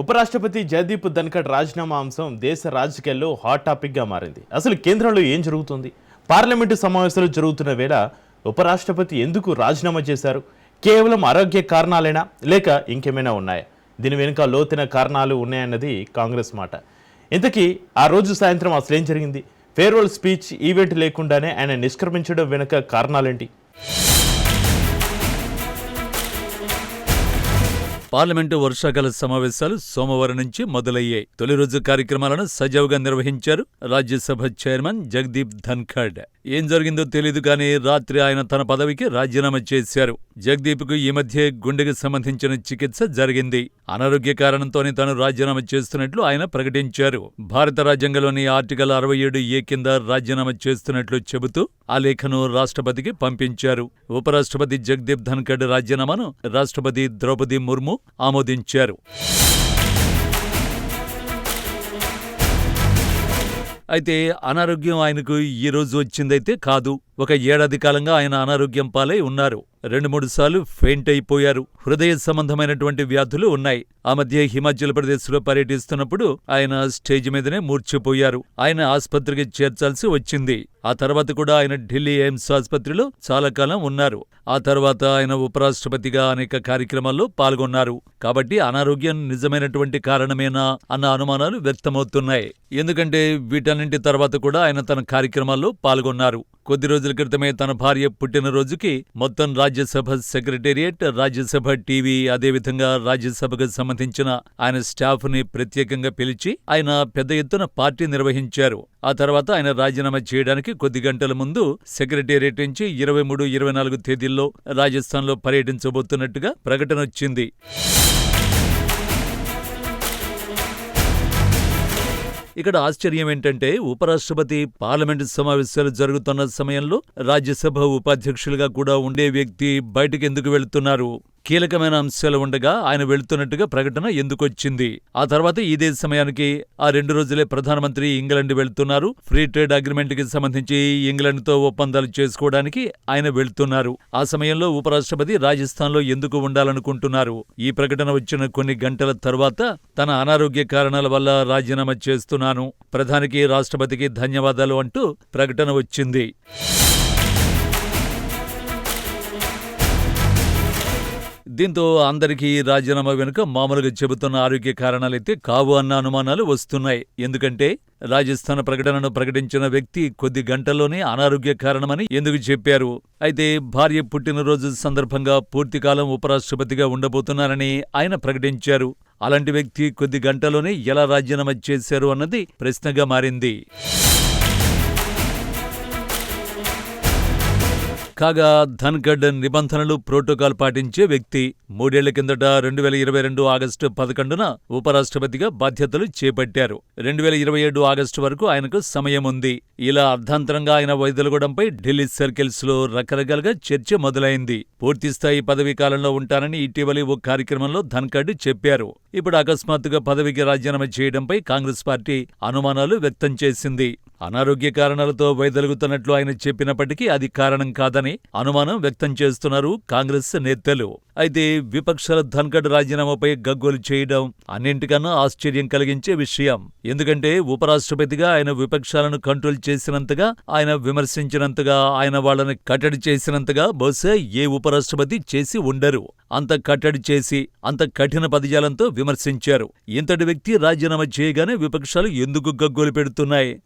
ఉపరాష్ట్రపతి జగదీప్ ధన్ఖడ్ రాజీనామా అంశం దేశ రాజకీయాల్లో హాట్ టాపిక్గా మారింది. అసలు కేంద్రంలో ఏం జరుగుతుంది? పార్లమెంటు సమావేశాలు జరుగుతున్న వేళ ఉపరాష్ట్రపతి ఎందుకు రాజీనామా చేశారు? కేవలం ఆరోగ్య కారణాలేనా? లేక ఇంకేమైనా ఉన్నాయా? దీని వెనుక లోతైన కారణాలు ఉన్నాయన్నది కాంగ్రెస్ మాట. ఇంతకీ ఆ రోజు సాయంత్రం అసలు ఏం జరిగింది? ఫేర్వెల్ స్పీచ్ ఈవెంట్ లేకుండానే ఆయన నిష్క్రమించడం వెనుక కారణాలేంటి? పార్లమెంటు వర్షాకాల సమావేశాలు సోమవారం నుంచి మొదలయ్యాయి. తొలి రోజు కార్యక్రమాలను సజావుగా నిర్వహించారు రాజ్యసభ చైర్మన్ జగదీప్ ధన్ఖడ్. ఏం జరిగిందో తెలియదు కానీ రాత్రి ఆయన తన పదవికి రాజీనామా చేశారు. జగదీప్కు ఈ మధ్య గుండెకి సంబంధించిన చికిత్స జరిగింది. అనారోగ్య కారణంతోనే తాను రాజీనామా చేస్తున్నట్లు ఆయన ప్రకటించారు. భారత రాజ్యాంగంలోని ఆర్టికల్ అరవై ఏడు ఏ కింద రాజీనామా చేస్తున్నట్లు చెబుతూ ఆ లేఖను రాష్ట్రపతికి పంపించారు. ఉపరాష్ట్రపతి జగదీప్ ధన్ఖడ్ రాజీనామాను రాష్ట్రపతి ద్రౌపది ముర్ము ఆమోదించారు. అయితే అనారోగ్యం ఆయనకు ఈ రోజు వచ్చిందైతే కాదు. ఒక ఏడాది కాలంగా ఆయన అనారోగ్యం పాలై ఉన్నారు. రెండు మూడు సార్లు ఫెయింట్ అయిపోయారు. హృదయ సంబంధమైనటువంటి వ్యాధులు ఉన్నాయి. ఆ మధ్య హిమాచల్ ప్రదేశ్లో పర్యటిస్తున్నప్పుడు ఆయన స్టేజ్ మీదనే మూర్చిపోయారు. ఆయన ఆసుపత్రికి చేర్చాల్సి వచ్చింది. ఆ తర్వాత కూడా ఆయన ఢిల్లీ ఎయిమ్స్ ఆసుపత్రిలో చాలా కాలం ఉన్నారు. ఆ తర్వాత ఆయన ఉపరాష్ట్రపతిగా అనేక కార్యక్రమాల్లో పాల్గొన్నారు. కాబట్టి అనారోగ్యం నిజమైనటువంటి కారణమేనా అన్న అనుమానాలు వ్యక్తమవుతున్నాయి. ఎందుకంటే వీటన్నింటి తర్వాత కూడా ఆయన తన కార్యక్రమాల్లో పాల్గొన్నారు. కొద్ది రోజుల క్రితమే తన భార్య పుట్టినరోజుకి మొత్తం రాజ్యసభ సెక్రటేరియట్ రాజ్యసభ టీవీ అదేవిధంగా రాజ్యసభకు సంబంధించిన ఆయన స్టాఫ్ని ప్రత్యేకంగా పిలిచి ఆయన పెద్ద ఎత్తున పార్టీ నిర్వహించారు. ఆ తర్వాత ఆయన రాజీనామా చేయడానికి కొద్ది గంటల ముందు సెక్రటేరియట్ నుంచి ఇరవై మూడు ఇరవై నాలుగు తేదీల్లో రాజస్థాన్లో పర్యటించబోతున్నట్టుగా ప్రకటన వచ్చింది. ఇక్కడ ఆశ్చర్యం ఏంటంటే ఉపరాష్ట్రపతి పార్లమెంటు సమావేశాలు జరుగుతున్న సమయంలో రాజ్యసభ ఉపాధ్యక్షులుగా కూడా ఉండే వ్యక్తి బయటకెందుకు వెళుతున్నారు? కీలకమైన అంశాలు ఉండగా ఆయన వెళుతున్నట్టుగా ప్రకటన ఎందుకొచ్చింది. ఆ తర్వాత ఇదే సమయానికి ఆ రెండు రోజులే ప్రధానమంత్రి ఇంగ్లాండ్ వెళ్తున్నారు. ఫ్రీ ట్రేడ్ అగ్రిమెంట్కి సంబంధించి ఇంగ్లాండ్తో ఒప్పందాలు చేసుకోవడానికి ఆయన వెళ్తున్నారు. ఆ సమయంలో ఉపరాష్ట్రపతి రాజస్థాన్లో ఎందుకు ఉండాలనుకుంటున్నారు? ఈ ప్రకటన వచ్చిన కొన్ని గంటల తర్వాత తన అనారోగ్య కారణాల వల్ల రాజీనామా చేస్తున్నాను. ప్రధానికి రాష్ట్రపతికి ధన్యవాదాలు అంటూ ప్రకటన వచ్చింది. దీంతో అందరికీ ఈ రాజీనామా వెనుక మామూలుగా చెబుతున్న ఆరోగ్య కారణాలైతే కావు అన్న అనుమానాలు వస్తున్నాయి. ఎందుకంటే రాజస్థాన్ ప్రకటనను ప్రకటించిన వ్యక్తి కొద్ది గంటల్లోనే అనారోగ్య కారణమని ఎందుకు చెప్పారు? అయితే భార్య పుట్టినరోజు సందర్భంగా పూర్తికాలం ఉపరాష్ట్రపతిగా ఉండబోతున్నారని ఆయన ప్రకటించారు. అలాంటి వ్యక్తి కొద్ది గంటలోనే ఎలా రాజీనామా చేశారు అన్నది ప్రశ్నగా మారింది. కాగా ధన్గఢ్ నిబంధనలు ప్రోటోకాల్ పాటించే వ్యక్తి మూడేళ్ళ కిందట రెండు వేల ఇరవై రెండు ఆగస్టు పదకొండున ఉపరాష్ట్రపతిగా బాధ్యతలు చేపట్టారు. రెండు వేల ఇరవై ఏడు ఆగస్టు వరకు ఆయనకు సమయం ఉంది ఇలా అర్ధాంతరంగా ఆయన వైదొలగడంపై ఢిల్లీ సర్కిల్స్లో రకరకాలుగా చర్చ మొదలైంది. పూర్తిస్థాయి పదవీ కాలంలో ఉంటానని ఇటీవలి ఓ కార్యక్రమంలో ధన్కడ్ చెప్పారు. ఇప్పుడు అకస్మాత్తుగా పదవికి రాజీనామా చేయడంపై కాంగ్రెస్ పార్టీ అనుమానాలు వ్యక్తం చేసింది. అనారోగ్య కారణాలతో వైదొలుగుతున్నట్లు ఆయన చెప్పినప్పటికీ అది కారణం కాదని అనుమానం వ్యక్తం చేస్తున్నారు కాంగ్రెస్ నేతలు. అయితే విపక్షాల ధన్కడ్ రాజీనామాపై గగ్గోలు చేయడం అన్నింటికన్నా ఆశ్చర్యం కలిగించే విషయం. ఎందుకంటే ఉపరాష్ట్రపతిగా ఆయన విపక్షాలను కంట్రోల్ చేసినంతగా ఆయన విమర్శించినంతగా ఆయన వాళ్ళని కట్టడి చేసినంతగా బహుశా ఏ ఉపరాష్ట్రపతి చేసి ఉండరు. అంత కట్టడి చేసి అంత కఠిన పదజాలంతో విమర్శించారు. ఇంతటి వ్యక్తి రాజీనామా చేయగానే విపక్షాలు ఎందుకు గగ్గోలు పెడుతున్నాయి?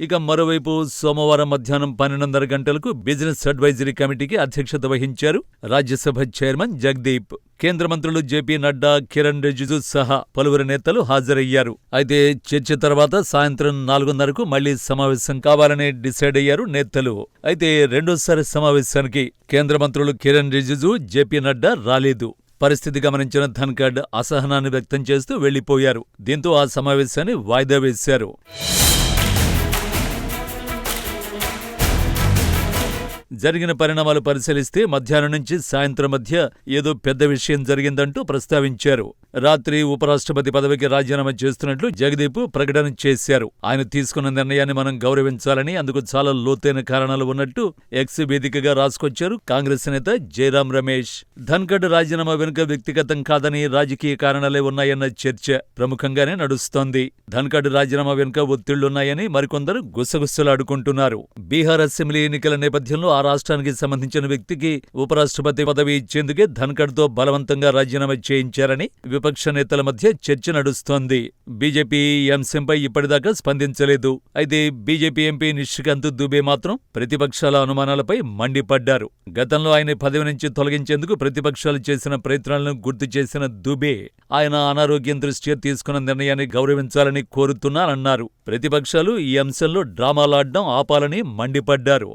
ఇక మరోవైపు సోమవారం మధ్యాహ్నం పన్నెండున్నర గంటలకు బిజినెస్ అడ్వైజరీ కమిటీకి అధ్యక్షత వహించారు రాజ్యసభ చైర్మన్ జగదీప్. కేంద్ర మంత్రులు జేపీ నడ్డా కిరణ్ రిజిజు సహా పలువురు నేతలు హాజరయ్యారు. అయితే చర్చ తర్వాత సాయంత్రం నాలుగున్నరకు మళ్ళీ సమావేశం కావాలని డిసైడ్ అయ్యారు నేతలు. అయితే రెండోసారి సమావేశానికి కేంద్ర మంత్రులు కిరణ్ రిజిజు జేపీ నడ్డా రాలేదు. పరిస్థితి గమనించిన ధన్కడ్ అసహనాన్ని వ్యక్తం చేస్తూ వెళ్ళిపోయారు దీంతో ఆ సమావేశాన్ని వాయిదా వేశారు. జరిగిన పరిణామాలు పరిశీలిస్తే మధ్యాహ్నం నుంచి సాయంత్రం మధ్య ఏదో పెద్ద విషయం జరిగిందంటూ ప్రస్తావించారు. రాత్రి ఉపరాష్ట్రపతి పదవికి రాజీనామా చేస్తున్నట్లు జగదీప్ ప్రకటన చేశారు. ఆయన తీసుకున్న నిర్ణయాన్ని మనం గౌరవించాలని అందుకు చాలా లోతైన కారణాలు ఉన్నట్టు ఎక్స్ వేదికగా రాసుకొచ్చారు కాంగ్రెస్ నేత జయరాం రమేష్. ధన్కడ్ రాజీనామా వెనుక వ్యక్తిగతం కాదని రాజకీయ కారణాలే ఉన్నాయన్న చర్చ ప్రముఖంగానే నడుస్తోంది. ధన్కడ్ రాజీనామా వెనుక ఒత్తిళ్ళున్నాయని మరికొందరు గుసగుసలాడుకుంటున్నారు. బీహార్ అసెంబ్లీ ఎన్నికల నేపథ్యంలో ఆ రాష్ట్రానికి సంబంధించిన వ్యక్తికి ఉపరాష్ట్రపతి పదవి ఇచ్చేందుకే ధన్కడ్తో బలవంతంగా రాజీనామా చేయించారని విపక్ష నేతల మధ్య చర్చ నడుస్తోంది. బీజేపీ ఈ అంశంపై ఇప్పటిదాకా స్పందించలేదు. అయితే బీజేపీ ఎంపీ నిషికాంత్ దుబే మాత్రం ప్రతిపక్షాల అనుమానాలపై మండిపడ్డారు. గతంలో ఆయన పదవి నుంచి తొలగించేందుకు ప్రతిపక్షాలు చేసిన ప్రయత్నాలను గుర్తు చేసిన దుబే ఆయన అనారోగ్యం దృష్ట్యా తీసుకున్న నిర్ణయాన్ని గౌరవించాలని కోరుతున్నానన్నారు ప్రతిపక్షాలు ఈ అంశంలో డ్రామాలాడడం ఆపాలని మండిపడ్డారు.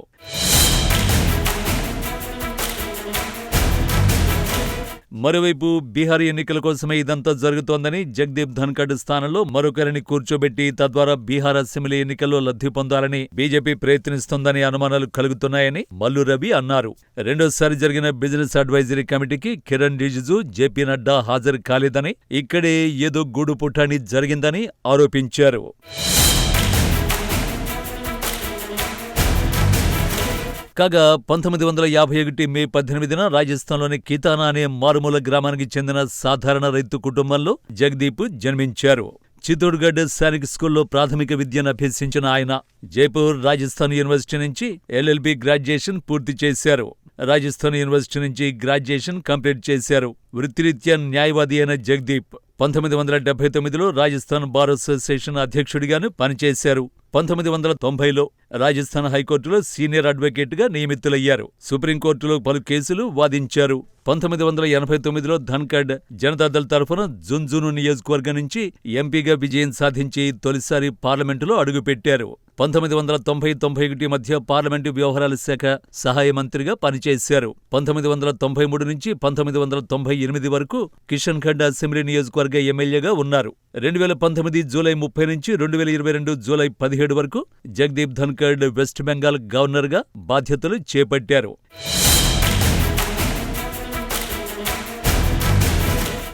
మరోవైపు బీహార్ ఎన్నికల కోసమే ఇదంతా జరుగుతోందని జగదీప్ ధన్కడ్ స్థానంలో మరొకరిని కూర్చోబెట్టి తద్వారా బీహార్ అసెంబ్లీ ఎన్నికల్లో లబ్ధి పొందాలని బీజేపీ ప్రయత్నిస్తోందని అనుమానాలు కలుగుతున్నాయని మల్లు రవి అన్నారు. రెండోసారి జరిగిన బిజినెస్ అడ్వైజరీ కమిటీకి కిరణ్ రిజిజు జేపీ నడ్డా హాజరు కాలేదని ఇక్కడే ఏదో గూడు పుట్టాని జరిగిందని ఆరోపించారు. కాగా పంతొమ్మిది వందల యాభై ఒకటి మే పద్దెనిమిదిన రాజస్థాన్లోని కితానా అనే మారుమూల గ్రామానికి చెందిన సాధారణ రైతు కుటుంబంలో జగదీప్ జన్మించారు. చిత్తూర్గఢ్ సైనిక్ స్కూల్లో ప్రాథమిక విద్యను అభ్యసించిన ఆయన జైపూర్ రాజస్థాన్ యూనివర్సిటీ నుంచి ఎల్ఎల్బి గ్రాడ్యుయేషన్ పూర్తి చేశారు. రాజస్థాన్ యూనివర్సిటీ నుంచి గ్రాడ్యుయేషన్ కంప్లీట్ చేశారు. వృత్తిరీత్యా న్యాయవాది అయిన జగదీప్ పంతొమ్మిది వందల డెబ్బై తొమ్మిదిలో రాజస్థాన్ బార్ అసోసియేషన్ అధ్యక్షుడిగాను పనిచేశారు. పంతొమ్మిది వందల తొంభైలో రాజస్థాన్ హైకోర్టులో సీనియర్ అడ్వకేట్గా నియమితులయ్యారు. సుప్రీంకోర్టులో పలు కేసులు వాదించారు. పంతొమ్మిది వందల ఎనభై తొమ్మిదిలో ధన్కడ్ జనతాదళ్ తరఫున జున్జును నియోజకవర్గం నుంచి ఎంపీగా విజయం సాధించి తొలిసారి పార్లమెంటులో అడుగుపెట్టారు. పంతొమ్మిది వందల తొంభై తొంభై ఒకటి మధ్య పార్లమెంటు వ్యవహారాల శాఖ సహాయ మంత్రిగా పనిచేశారు. పంతొమ్మిది వందల తొంభై మూడు నుంచి పంతొమ్మిది వందల తొంభై ఎనిమిది వరకు కిషన్ ఖండ్ అసెంబ్లీ నియోజకవర్గ ఎమ్మెల్యేగా ఉన్నారు. రెండు వేల పంతొమ్మిది జూలై ముప్పై నుంచి రెండు వేల ఇరవై రెండు జూలై పదిహేడు వరకు జగదీప్ ధన్కర్డ్ వెస్ట్ బెంగాల్ గవర్నర్గా బాధ్యతలు చేపట్టారు.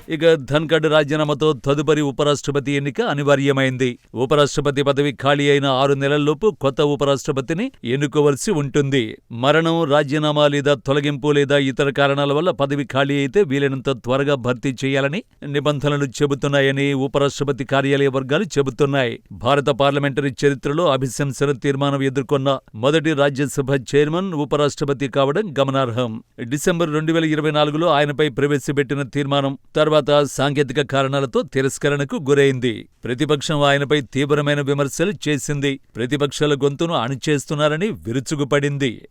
ఇక ధన్కడ్ రాజీనామాతో తదుపరి ఉపరాష్ట్రపతి ఎన్నిక అనివార్యమైంది. ఉపరాష్ట్రపతి పదవి ఖాళీ అయిన ఆరు నెలల్లోపు కొత్త ఉపరాష్ట్రపతిని ఎన్నుకోవలసి ఉంటుంది. మరణం రాజీనామా లేదా తొలగింపు లేదా ఇతర కారణాల వల్ల పదవి ఖాళీ అయితే వీలైనంత త్వరగా భర్తీ చేయాలని నిబంధనలు చెబుతున్నాయని ఉపరాష్ట్రపతి కార్యాలయ వర్గాలు చెబుతున్నాయి. భారత పార్లమెంటరీ చరిత్రలో అభిశంసన తీర్మానం ఎదుర్కొన్న మొదటి రాజ్యసభ చైర్మన్ ఉపరాష్ట్రపతి కావడం గమనార్హం. డిసెంబర్ రెండు వేల ఇరవై నాలుగులో ఆయనపై ప్రవేశపెట్టిన తీర్మానం తర్వాత తర్వాత సాంకేతిక కారణాలతో తిరస్కరణకు గురైంది. ప్రతిపక్షం ఆయనపై తీవ్రమైన విమర్శలు చేసింది. ప్రతిపక్షాల గొంతును అణిచేస్తున్నారని విరుచుకుపడింది.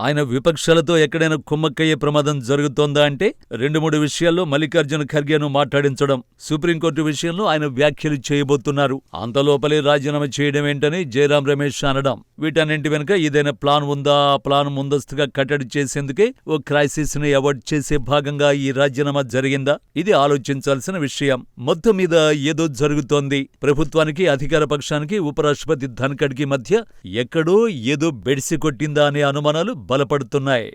ఆయన విపక్షాలతో ఎక్కడైనా కుమ్మక్కయ్యే ప్రమాదం జరుగుతోందా అంటే రెండు మూడు విషయాల్లో మల్లికార్జున ఖర్గేను మాట్లాడించడం సుప్రీంకోర్టు విషయంలో ఆయన వ్యాఖ్యలు చేయబోతున్నారు. అంతలోపలే రాజీనామా చేయడం ఏంటని జయరాం రమేష్ అనడం. వీటన్నింటి వెనుక ఏదైనా ప్లాన్ ఉందా? ఆ ప్లాన్ ముందస్తుగా కట్టడి చేసేందుకే ఓ క్రైసిస్ని అవాయిడ్ చేసే భాగంగా ఈ రాజీనామా జరిగిందా? ఇది ఆలోచించాల్సిన విషయం. మొత్తం మీద ఏదో జరుగుతోంది. ప్రభుత్వానికి అధికార పక్షానికి ఉపరాష్ట్రపతి ధన్కడ్కి మధ్య ఎక్కడో ఏదో బెడిసి కొట్టిందా అనే అనుమానాలు బలపడుతున్నాయి.